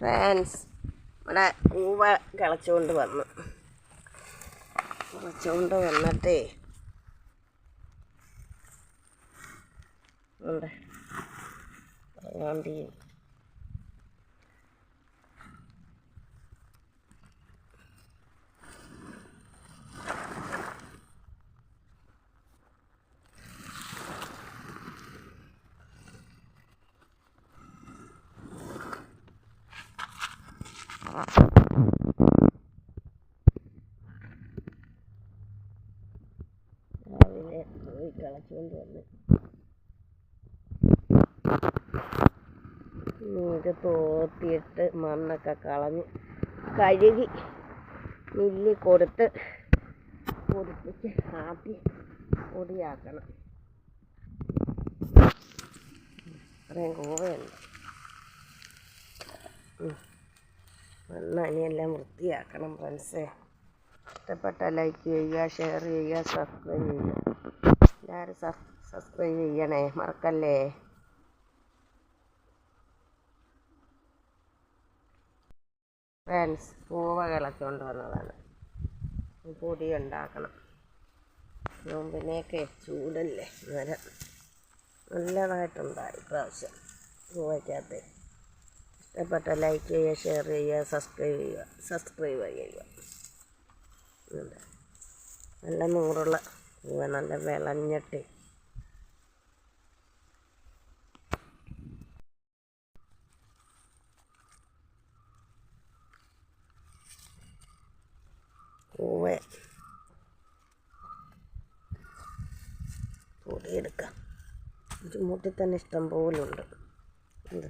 France ഇവിടെ പൂവ കിളച്ചുകൊണ്ട് വന്നു. കിളച്ചുകൊണ്ട് വന്നിട്ടേ ഉണ്ട് രാവിലെ പോയി കിളച്ചുകൊണ്ട് വന്ന് ഇത് തോത്തിയിട്ട് മണ്ണൊക്കെ കളഞ്ഞ്. കഴുകി മില്ലി കൊടുത്ത് പൊടിപ്പിച്ച് ആട്ടി പൊടിയാക്കണം. ഇത്രയും കൂവയുണ്ട്. മണ്ണ് ഇനിയെല്ലാം വൃത്തിയാക്കണം ഫ്രണ്ട്സേ. ഇഷ്ടപ്പെട്ട ലൈക്ക് ചെയ്യുക ഷെയർ ചെയ്യുക സബ്സ്ക്രൈബ് ചെയ്യുക. എല്ലാവരും സബ്സ്ക്രൈബ് ചെയ്യണേ മറക്കല്ലേ? ഫ്രണ്ട്സ് പൂവകളൊക്കെ കൊണ്ടുവന്നതാണ് പൊടി ഉണ്ടാക്കണം. നോമ്പിനെയൊക്കെ ചൂടല്ലേ അന്നേരം നല്ലതായിട്ടുണ്ടായി പ്രാവശ്യം പൂവയ്ക്കകത്ത്. ഇഷ്ടപ്പെട്ട ലൈക്ക് ചെയ്യുക ഷെയർ ചെയ്യുക സബ്സ്ക്രൈബ് ചെയ്യുക സബ്സ്ക്രൈബ് ചെയ്യുക. നല്ല നൂറുള്ള പൂവ നല്ല വിളഞ്ഞിട്ട്. പൂവ. പൊടിയെടുക്കാം ചുമൂട്ടിൽ തന്നെ ഇഷ്ടം പോലുണ്ട്. ഉണ്ട്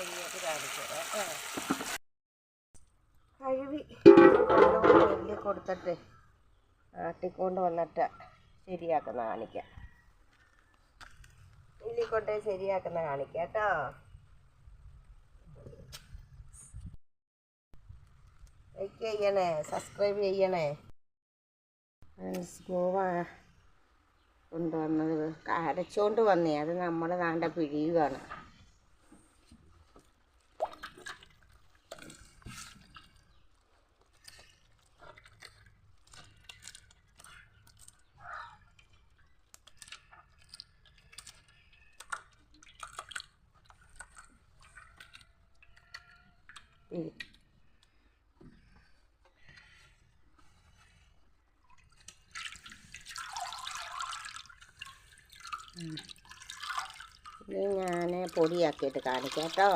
കഴിഞ്ഞിട്ട് നെല്ല് കൊടുത്തിട്ട് ആട്ടിക്കൊണ്ട് വന്നിട്ട് ശരിയാക്കുന്ന കാണിക്കാം. കൊണ്ട് ശരിയാക്കുന്ന കാണിക്കാം കേട്ടോ. ലൈക്ക് ചെയ്യണേ സബ്സ്ക്രൈബ് ചെയ്യണേ. ഗോവ കൊണ്ടുവന്നത് അരച്ചോണ്ട് വന്നേ. അത് നമ്മൾ നാണ്ട പിഴിയുകയാണ് ഉം. ഇത് ഞാൻ പൊടിയാക്കിയിട്ട് കാണിക്കാം കേട്ടോ